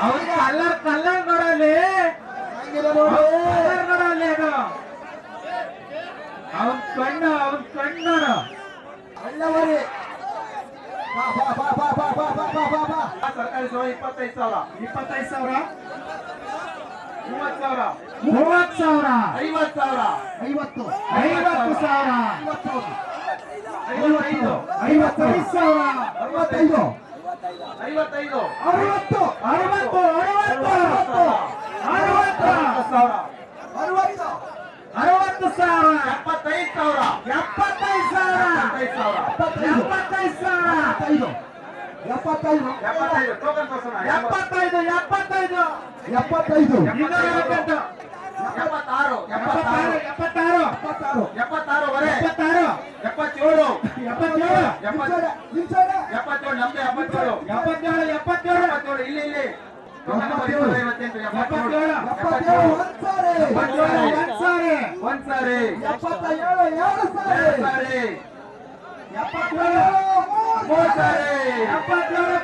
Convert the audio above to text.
ಅವ್ರು colour colour ನೋಡಲಿ ನೋಡಲಿ ಅದು. ಅವನ್ ಕಣ್ಣು ಅವನ್ ಕಣ್ಣು ನೋಡು. ಅಲ್ಲವರಿ ಸರ್ಕಾರಿ ಸೇವೆ ಇಪ್ಪತ್ತೈದು ಸಾವಿರ. ಇಪ್ಪತ್ತೈದು ಸಾವಿರ? ಮೂವತ್ ಸಾವಿರ. ಮೂವತ್ ಸಾವಿರ? ಐವತ್ ಸಾವಿರ. ಐವತ್ತು. ಐವತ್ತು ಸಾವಿರ. ಐವತ್ತೈದು. ಐವತ್ತೈದು ಸಾವಿರ. ಅರವತ್ತೈದು. ಐವತ್ತೈದು ಅರವತ್ತು. ಅರವತ್ತು ಸಾವಿರ. ಎಪ್ಪತ್ತೈದು ಸಾವಿರ. ಎಪ್ಪತ್ತೈದು ಸಾವಿರ. ಎಪ್ಪತ್ತೈದು ಸಾವಿರ. ಎಪ್ಪತ್ತೈದು. ಸಾವಿರ. ಎಪ್ಪತ್ತೈದು. ಎಪ್ಪತ್ತೈದು. ಎಪ್ಪತ್ತೈದು. ಟೋಕನ್ ತೋರ್ಸೋಣ ಎಪ್ಪತ್ತೈದು. ಎಪ್ಪತ್ತೈದು. ಎಪ್ಪತ್ತೈದು. ಇನ್ನೂರ ಐವತ್ತೆಂಟು ಎಪ್ಪತ್ತಾರು. ಎಪ್ಪತ್ತಾರು. ಎಪ್ಪತ್ತಾರು. ಎಪ್ಪತ್ತಾರು. ಎಪ್ಪತ್ತಾರುವರೆ. ಎಪ್ಪತ್ತಾರು. ಎಪ್ಪತ್ತೇಳು. ಎಪ್ಪತ್ತೇಳು. ಎಪ್ಪತ್ತು. ಎಪ್ಪತ್ತೇಳು. ನಮ್ದು ಎಪ್ಪತ್ತೇಳು. ಎಪ್ಪತ್ತೇಳು. ಎಪ್ಪತ್ತೇಳು. ಎಪ್ಪತ್ತೇಳು. ಇಲ್ಲಿ ಇಲ್ಲಿ. ಎಪ್ಪತ್ತೇಳು. ಎಪ್ಪತ್ತೇಳು. ಎಪ್ಪತ್ತೇಳು. ಸರಿ ಎಪ್ಪತ್ತ ಏಳು ಏಳು ಸರಿ ಸರಿ ಎಪ್ಪತ್ತೇಳು ಮೂರು ಸರಿ ಎಪ್ಪತ್ತೇಳು